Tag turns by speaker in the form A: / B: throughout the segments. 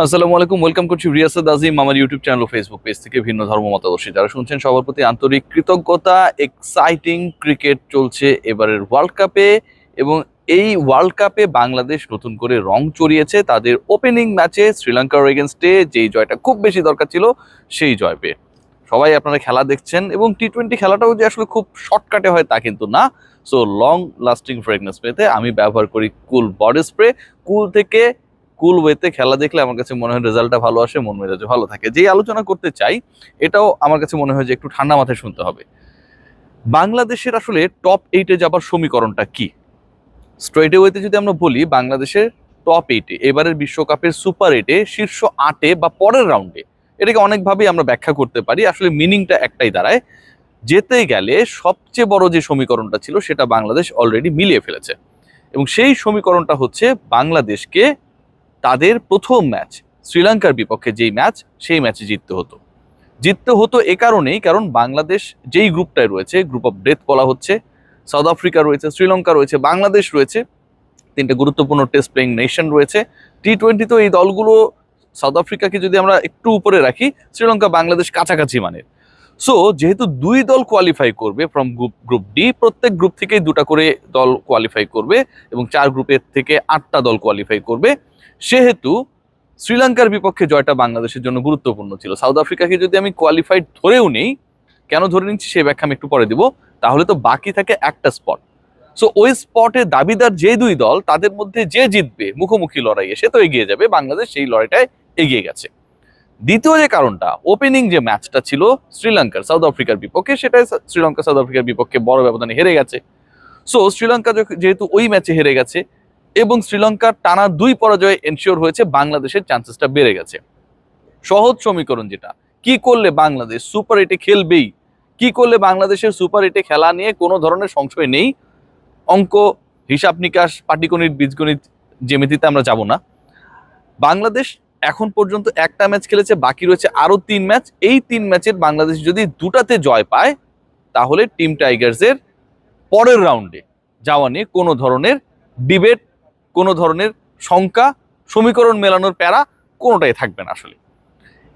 A: আসসালামু আলাইকুম ওয়েলকাম করছি রিয়াসাদ আজিম আমার ইউটিউব চ্যানেল ও ফেসবুক পেজ থেকে ভিন্ন ধর্ম মতাদর্শী। যারা শুনছেন, সবার প্রতি আন্তরিক কৃতজ্ঞতা এক্সাইটিং ক্রিকেট চলছে এবারের ওয়ার্ল্ড কাপে এবং এই ওয়ার্ল্ড কাপে বাংলাদেশ নতুন করে রং চড়িয়েছে। তাদের ওপেনিং ম্যাচে শ্রীলঙ্কার এগেনস্টে যেই জয়টা খুব বেশি দরকার ছিল, সেই জয় পেয়ে। সবাই আপনারা খেলা দেখছেন এবং টি টোয়েন্টি খেলাটাও যে আসলে খুব শর্টকাটে হয় তা কিন্তু না। সো লং লাস্টিং ফ্রেগনেন্স পেতে আমি ব্যবহার করি কুল বডি স্প্রে কুল থেকে কুল ওয়েতে খেলা দেখলে আমার কাছে মনে হয় রেজাল্টটা ভালো আসে, মন মেজাজে ভালো থাকে। যেই আলোচনা করতে চাই, এটাও আমার কাছে মনে হয় যে একটু ঠান্ডা মাথায় শুনতে হবে। বাংলাদেশের আসলে টপ এইটে যাবার সমীকরণটা কি? স্ট্রেট ওয়েতে যদি আমরা বলি, বাংলাদেশের টপ এইটে এবারের বিশ্বকাপের সুপার এইটে শীর্ষ আটে বা পরের রাউন্ডে এটাকে অনেকভাবেই আমরা ব্যাখ্যা করতে পারি। আসলে মিনিংটা একটাই দাঁড়ায়। যেতে গেলে সবচেয়ে বড় যে সমীকরণটা ছিল, সেটা বাংলাদেশ অলরেডি মিলিয়ে ফেলেছে। এবং সেই সমীকরণটা হচ্ছে বাংলাদেশকে তাদের প্রথম ম্যাচ, শ্রীলঙ্কার বিপক্ষে যেই ম্যাচ, সেই ম্যাচে জিততে হতো। জিততে হতো এ কারণেই কারণ বাংলাদেশ যেই গ্রুপটায় রয়েছে, গ্রুপ অফ ডেথ বলা হচ্ছে, সাউথ আফ্রিকা রয়েছে, শ্রীলঙ্কা রয়েছে, বাংলাদেশ রয়েছে, তিনটে গুরুত্বপূর্ণ টেস্ট প্লেইং নেশন রয়েছে। টি টোয়েন্টিতেও এই দলগুলো, সাউথ আফ্রিকাকে যদি আমরা একটু উপরে রাখি শ্রীলঙ্কা বাংলাদেশ কাছাকাছি মানের। সো যেহেতু দুই দল কোয়ালিফাই করবে ফ্রম গ্রুপ গ্রুপ ডি প্রত্যেক গ্রুপ থেকেই দুটা করে দল কোয়ালিফাই করবে এবং চার গ্রুপের থেকে আটটা দল কোয়ালিফাই করবে। সেহেতু শ্রীলঙ্কার বিপক্ষে জয়টা বাংলাদেশের জন্য গুরুত্বপূর্ণ ছিল। সাউথ আফ্রিকাকে যদি আমি কোয়ালিফাইড ধরেও নেই, কেন ধরে নিচ্ছি সেই ব্যাখ্যা আমি একটু পরে দিব। তাহলে তো বাকি থাকে একটা স্পট সো ওই স্পটে দাবিদার যে দুই দল, তাদের মধ্যে যে জিতবে, মুখোমুখি লড়াইয়ে সে তো এগিয়ে যাবে। বাংলাদেশ সেই লড়াইটায় এগিয়ে গেছে। দ্বিতীয় যে কারণটা ওপেনিং যে ম্যাচটা ছিল শ্রীলঙ্কার সাউথ আফ্রিকার বিপক্ষে, সেটাই শ্রীলঙ্কা সাউথ আফ্রিকার বিপক্ষে বড় ব্যবধানে হেরে গেছে। সো শ্রীলঙ্কা যেহেতু ওই ম্যাচে হেরে গেছে, এবং শ্রীলঙ্কার টানা দুই পরাজয়ে এনশিওর হয়েছে বাংলাদেশের চান্সেসটা বেড়ে গেছে। সহজ সমীকরণ যেটা, কি করলে বাংলাদেশ সুপার এইটে খেলবেই? কি করলে বাংলাদেশের সুপার এইটে খেলা নিয়ে কোনো ধরনের সংশয় নেই? অঙ্ক হিসাব নিকাশ পাটিগণিত, বীজগণিত, জ্যামিতিতে আমরা যাব না। বাংলাদেশ এখন পর্যন্ত একটা ম্যাচ খেলেছে, বাকি রয়েছে আরও তিন ম্যাচ। এই তিন ম্যাচের বাংলাদেশ যদি দুটাতে জয় পায়, তাহলে টিম টাইগার্সের পরের রাউন্ডে যাওয়া নিয়ে কোনো ধরনের ডিবেট, কোনো ধরনের শঙ্কা, সমীকরণ মেলানোর প্যারা কোনোটাই থাকবে না আসলে।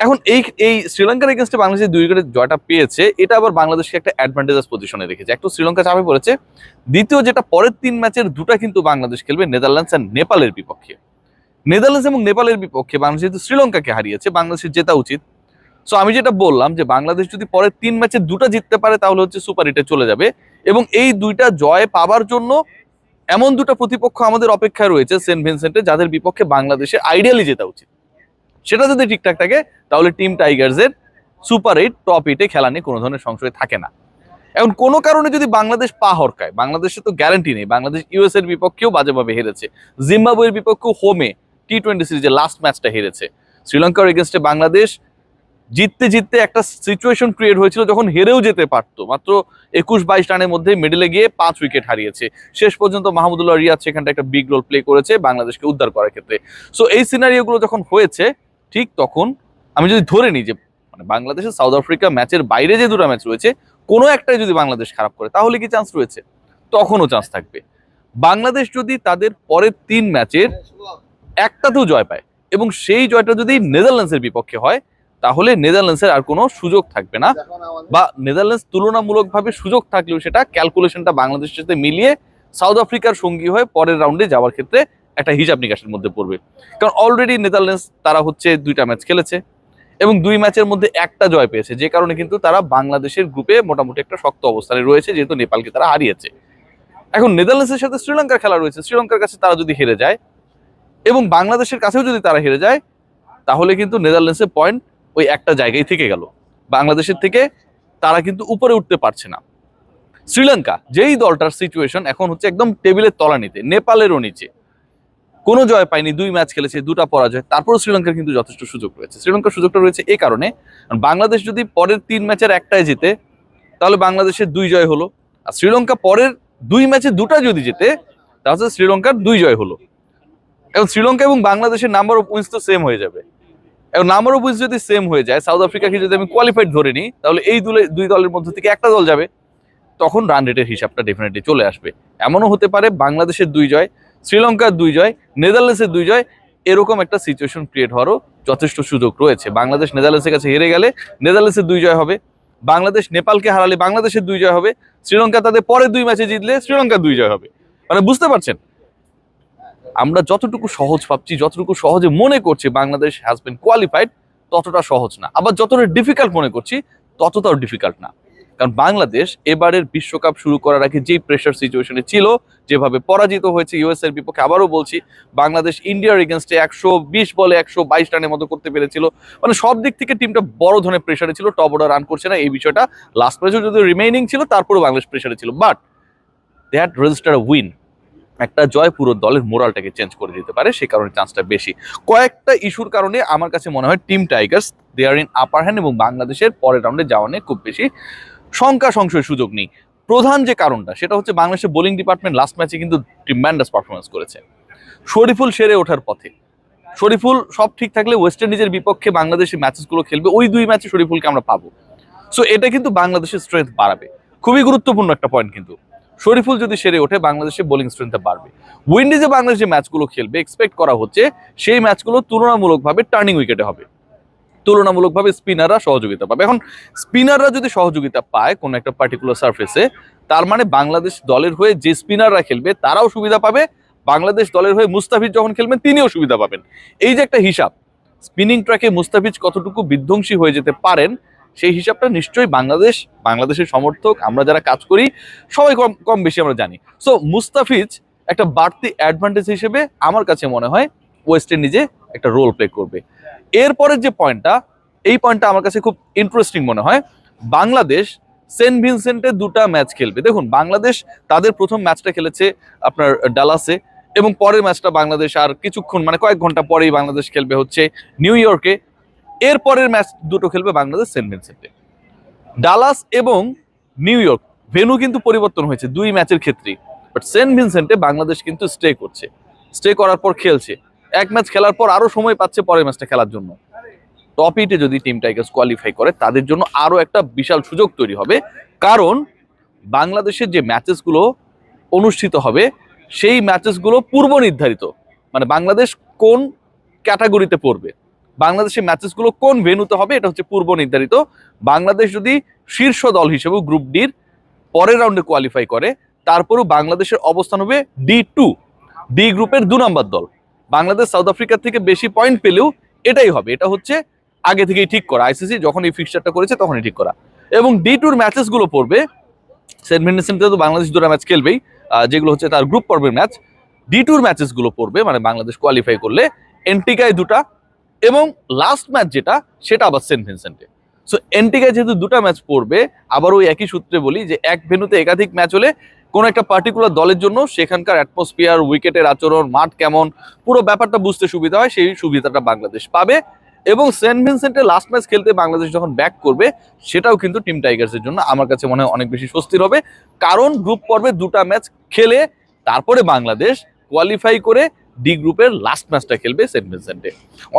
A: এখন এই এই শ্রীলঙ্কার এগেনস্টে বাংলাদেশ দুই উইকেটে জয়টা পেয়েছে, এটা আবার বাংলাদেশকে একটা অ্যাডভান্টেজাস পজিশনে রেখেছে। একটু শ্রীলঙ্কা চাপে পড়েছে, দ্বিতীয় যেটা পরের তিন ম্যাচের দুটা কিন্তু বাংলাদেশ খেলবে, নেদারল্যান্ডস অ্যান্ড নেপালের বিপক্ষে। নেদারল্যান্ডস এবং নেপালের বিপক্ষে বাংলাদেশ যেহেতু শ্রীলঙ্কাকে হারিয়েছে, বাংলাদেশের জেতা উচিত। সো আমি যেটা বললাম যে বাংলাদেশ যদি পরের তিন ম্যাচে দুটা জিততে পারে, তাহলে হচ্ছে সুপার হিটে চলে যাবে এবং এই দুইটা জয় পাবার জন্য এমন দুটো প্রতিপক্ষ আমাদের অপেক্ষায় রয়েছে সেন্ট ভিনসেন্টে, যাদের বিপক্ষে বাংলাদেশে আইডিয়ালি জেতা উচিত। সেটা যদি ঠিকঠাক থাকে, তাহলে টিম টাইগার্সের সুপার এইট, টপ এইটে খেলা নিয়ে কোনো ধরনের সংশয় থাকে না। এখন কোনো কারণে যদি বাংলাদেশ পা হরকায়, বাংলাদেশে তো গ্যারান্টি নেই, বাংলাদেশ ইউএস এর বিপক্ষেও বাজেভাবে হেরেছে, জিম্বাবুয়ের বিপক্ষেও হোমে টি টোয়েন্টি সিরিজে লাস্ট ম্যাচটা হেরেছে। শ্রীলঙ্কার এগেনস্টে বাংলাদেশ। জিততে জিততে একটা সিচুয়েশন ক্রিয়েট হয়েছিল যখন হেরেও যেতে পারতো। মাত্র একুশ বাইশ রানের মধ্যে মিডলে গিয়ে পাঁচ উইকেট হারিয়েছে। শেষ পর্যন্ত মাহমুদুল্লাহ রিয়াদ সেখানটা একটা বিগ রোল প্লে করেছে বাংলাদেশকে উদ্ধার করার ক্ষেত্রে। সো এই সিনারিওগুলো যখন হয়েছে, ঠিক তখন আমি যদি ধরে নিই যে মানে বাংলাদেশের সাউথ আফ্রিকা ম্যাচের বাইরে যে দুটো ম্যাচ রয়েছে, কোনো একটাই যদি বাংলাদেশ খারাপ করে, তাহলে কি চান্স রয়েছে? তখনও চান্স থাকবে। বাংলাদেশ যদি তাদের পরের তিন ম্যাচের একটাতেও জয় পায়। এবং সেই জয়টা যদি নেদারল্যান্ডসের বিপক্ষে হয় তাহলে নেদারল্যান্ডসের আর কোনো সুযোগ থাকবে না। বা নেদারল্যান্ডস তুলনামূলকভাবে সুযোগ থাকলেও সেটা ক্যালকুলেশনটা বাংলাদেশের সাথে মিলিয়ে সাউথ আফ্রিকার সঙ্গী হয়ে পরের রাউন্ডে যাওয়ার ক্ষেত্রে একটা হিসাব নিকাশের মধ্যে পড়বে। কারণ অলরেডি নেদারল্যান্ডস তারা হচ্ছে দুইটা ম্যাচ খেলেছে এবং দুই ম্যাচের মধ্যে একটা জয় পেয়েছে যে কারণে কিন্তু তারা বাংলাদেশের গ্রুপে মোটামুটি একটা শক্ত অবস্থানে রয়েছে যেহেতু নেপালকে তারা হারিয়েছে। এখন নেদারল্যান্ডসের সাথে শ্রীলঙ্কার খেলা রয়েছে শ্রীলঙ্কার কাছে তারা যদি হেরে যায় এবং বাংলাদেশের কাছেও যদি তারা হেরে যায়, তাহলে কিন্তু নেদারল্যান্ডসের পয়েন্ট ওই একটা জায়গায় থেকে গেল। বাংলাদেশের থেকে তারা কিন্তু উপরে উঠতে পারছে না। শ্রীলঙ্কা, যেই দলটার সিচুয়েশন এখন হচ্ছে একদম টেবিলের তলানিতে, নেপালেরও নিচে। কোনো জয় পায়নি, দুই ম্যাচ খেলেছে, দুটা পরাজয়, তারপরও শ্রীলঙ্কার কিন্তু যথেষ্ট সুযোগ রয়েছে। শ্রীলঙ্কার সুযোগটা রয়েছে এই কারণে বাংলাদেশ যদি পরের তিন ম্যাচের একটাই জিতে, তাহলে বাংলাদেশের দুই জয় হলো। আর শ্রীলঙ্কা পরের দুই ম্যাচে দুটা যদি জিতে, তাহলে শ্রীলঙ্কার দুই জয় হলো। এখন শ্রীলঙ্কা এবং বাংলাদেশের নাম্বার অফ উইন্স তো সেম হয়ে যাবে। এবং নাম্বার অফ উইন্স যদি সেম হয়ে যায় সাউথ আফ্রিকাকে যদি আমি কোয়ালিফাইড ধরে নিই, তাহলে এই দুলে, দুই দলের মধ্যে থেকে একটা দল যাবে। তখন রান রেটের হিসাবটা ডেফিনেটলি চলে আসবে। এমনও হতে পারে বাংলাদেশের দুই জয়, শ্রীলঙ্কার দুই জয়, নেদারল্যান্ডসের দুই জয়, এরকম একটা সিচুয়েশন ক্রিয়েট হওয়ারও যথেষ্ট সুযোগ রয়েছে। বাংলাদেশ নেদারল্যান্ডসের কাছে হেরে গেলে নেদারল্যান্ডসের দুই জয় হবে, বাংলাদেশ নেপালকে হারালে বাংলাদেশের দুই জয় হবে, শ্রীলঙ্কা তাদের পরে দুই ম্যাচে জিতলে শ্রীলঙ্কার দুই জয় হবে। মানে বুঝতে পারছেন? আমরা যতটুকু সহজ ভাবছি, যতটুকু সহজে মনে করছি বাংলাদেশ হ্যাজ বিন কোয়ালিফাইড ততটা সহজ না। আবার যতটা ডিফিকাল্ট মনে করছি, ততটাও ডিফিকাল্ট না। কারণ বাংলাদেশ এবারের বিশ্বকাপ শুরু করার আগে যেই প্রেশার সিচুয়েশনে ছিল, যেভাবে পরাজিত হয়েছে ইউএস এর বিপক্ষে, আবারও বলছি, বাংলাদেশ ইন্ডিয়ার এগেনস্টে একশো বিশ বলে একশো বাইশ রানের মতো করতে পেরেছিল। মানে সব দিক থেকে টিমটা বড় ধরনের প্রেশারে ছিল টপ অর্ডার রান করছে না, এই বিষয়টা লাস্ট ম্যাচে যদি রিমেইনিং ছিল, তারপরেও বাংলাদেশ প্রেশারে ছিল। But they had register win একটা জয় পুরো দলের মোরালটাকে চেঞ্জ করে দিতে পারে, সেই কারণে চান্সটা বেশি। কয়েকটা ইস্যুর কারণে আমার কাছে মনে হয় team tigers they are in upper hand এবং বাংলাদেশের পরের রাউন্ডে যাওয়া নিয়ে খুব বেশি শঙ্কা সংশয়ের সুযোগ নেই। প্রধান যে কারণটা, সেটা হচ্ছে বাংলাদেশের বোলিং ডিপার্টমেন্ট লাস্ট ম্যাচে কিন্তু ট্রিম্যান্ডাস পারফরমেন্স করেছে। শরীফুল সেরে ওঠার পথে। শরীফুল সব ঠিক থাকলে ওয়েস্ট ইন্ডিজের বিপক্ষে বাংলাদেশের ম্যাচেসগুলো খেলবে, ওই দুই ম্যাচে শরীফুলকে আমরা পাবো। সো এটা কিন্তু বাংলাদেশের স্ট্রেংথ বাড়াবে। খুবই গুরুত্বপূর্ণ একটা পয়েন্ট কিন্তু। শরীফুল যদি সেরে ওঠে, বাংলাদেশে বোলিং স্ট্রেংথটা বাড়বে। উইন্ডিজে বাংলাদেশ যে ম্যাচগুলো খেলবে এক্সপেক্ট করা হচ্ছে, সেই ম্যাচগুলো তুলনামূলকভাবে টার্নিং উইকেটে হবে। তুলনামূলকভাবে স্পিনাররা সহযোগিতা পাবে। এখন স্পিনাররা যদি সহযোগিতা পায় কোনো একটা পার্টিকুলার সার্ফেসে তার মানে বাংলাদেশ দলের হয়ে যে স্পিনাররা খেলবে, তারাও সুবিধা পাবে। বাংলাদেশ দলের হয়ে মুস্তাফিজ যখন খেলবেন, তিনিও সুবিধা পাবেন। এই যে একটা হিসাব স্পিনিং ট্র্যাকে মুস্তাফিজ কতটুকু বিধ্বংসী হয়ে যেতে পারেন সেই হিসাবটা নিশ্চয়ই বাংলাদেশ, বাংলাদেশের সমর্থক, আমরা যারা কাজ করি, সবাই কম কম বেশি আমরা জানি। সো মুস্তাফিজ একটা বাড়তি অ্যাডভান্টেজ হিসেবে আমার কাছে মনে হয় ওয়েস্ট ইন্ডিজে একটা রোল প্লে করবে। এরপরের যে পয়েন্টটা এই পয়েন্টটা আমার কাছে খুব ইন্টারেস্টিং মনে হয়। বাংলাদেশ, সেন্ট ভিনসেন্টে দুটা ম্যাচ খেলবে। দেখুন, বাংলাদেশ তাদের প্রথম ম্যাচটা খেলেছে আপনার ডালাসে এবং পরের ম্যাচটা বাংলাদেশ আর কিছুক্ষণ মানে কয়েক ঘণ্টা পরেই বাংলাদেশ খেলবে হচ্ছে নিউ ইয়র্কে। এর পরের ম্যাচ দুটো খেলবে বাংলাদেশ সেন্ট ভিনসেন্টে। ডালাস এবং নিউ ইয়র্ক, ভেনু কিন্তু পরিবর্তন হয়েছে দুই ম্যাচের ক্ষেত্রেই বাট সেন্ট ভিনসেন্টে বাংলাদেশ কিন্তু স্টে করছে। স্টে করার পর খেলছে। এক ম্যাচ খেলার পর আরও সময় পাচ্ছে পরের ম্যাচটা খেলার জন্য। টপ যদি টিম টাইগার্স কোয়ালিফাই করে, তাদের জন্য আরও একটা বিশাল সুযোগ তৈরি হবে। কারণ বাংলাদেশের যে ম্যাচেসগুলো অনুষ্ঠিত হবে, সেই ম্যাচেসগুলো পূর্ব নির্ধারিত মানে বাংলাদেশ কোন ক্যাটাগরিতে পড়বে? বাংলাদেশের ম্যাচেসগুলো কোন ভেন্যুতে হবে, এটা হচ্ছে পূর্ব নির্ধারিত। বাংলাদেশ যদি শীর্ষ দল হিসেবে গ্রুপ ডির পরের রাউন্ডে কোয়ালিফাই করে, তারপরও বাংলাদেশের অবস্থান হবে ডি টু ডি গ্রুপের দু নম্বর দল। বাংলাদেশ সাউথ আফ্রিকার থেকে বেশি পয়েন্ট পেলেও এটাই হবে। এটা হচ্ছে আগে থেকেই ঠিক করা। আইসিসি যখন এই ফিক্সচারটা করেছে তখনই ঠিক করা। এবং ডি টুর ম্যাচেসগুলো পড়বে সেন্ট ভিনসেন্টে তো বাংলাদেশ দুটো ম্যাচ খেলবেই যেগুলো হচ্ছে তার গ্রুপ পর্বের ম্যাচ ডি টুর ম্যাচেসগুলো পড়বে মানে বাংলাদেশ কোয়ালিফাই করলে এন্টিকায় দুটা এবং লাস্ট ম্যাচ যেটা, সেটা আবার সেন্ট ভিনসেন্টে। সো এন্টিকায় যেহেতু দুটা ম্যাচ পড়বে, আবার ওই একই সূত্রে বলি যে এক ভেন্যুতে একাধিক ম্যাচ হলে কোনো একটা পার্টিকুলার দলের জন্য সেখানকার অ্যাটমসফিয়ার উইকেটের আচরণ, মাঠ কেমন, পুরো ব্যাপারটা বুঝতে সুবিধা হয়, সেই সুবিধাটা বাংলাদেশ পাবে। এবং সেন্ট ভিনসেন্টে লাস্ট ম্যাচ খেলতে বাংলাদেশ যখন ব্যাক করবে, সেটাও কিন্তু টিম টাইগার্সের জন্য আমার কাছে মনে হয় অনেক বেশি স্বস্তির হবে। কারণ গ্রুপ পর্বে দুটা ম্যাচ খেলে, তারপরে বাংলাদেশ কোয়ালিফাই করে ডি গ্রুপের লাস্ট ম্যাচটা খেলবে সেন্ট ভিনসেন্টে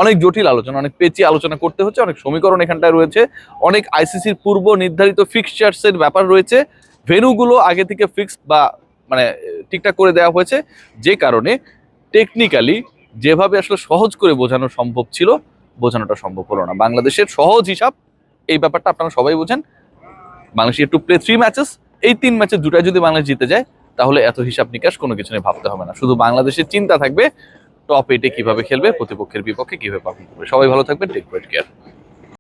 A: অনেক জটিল আলোচনা, অনেক পেঁচিয়ে আলোচনা করতে হচ্ছে, অনেক সমীকরণ এখানটায় রয়েছে, অনেক আইসিসির পূর্ব নির্ধারিত ফিক্সচার্সের ব্যাপার রয়েছে, ভেনুগুলো আগে থেকে ফিক্সড বা মানে ঠিকঠাক করে দেওয়া হয়েছে, যে কারণে টেকনিক্যালি যেভাবে আসলে সহজ করে বোঝানো সম্ভব ছিল, বোঝানোটা সম্ভব হলো না। বাংলাদেশের সহজ হিসাব, এই ব্যাপারটা আপনারা সবাই বোঝেন। Bangladesh to play three matches এই তিন ম্যাচের দুটাই যদি বাংলাদেশ জিতে যায় তাহলে এত হিসাব নিকাশ কোনো কিছু নিয়ে ভাবতে হবে না। শুধু বাংলাদেশের চিন্তা থাকবে টপ এটে কীভাবে খেলবে, প্রতিপক্ষের বিপক্ষে কীভাবে পারফর্ম করবে। সবাই ভালো থাকবে টেক কেয়ার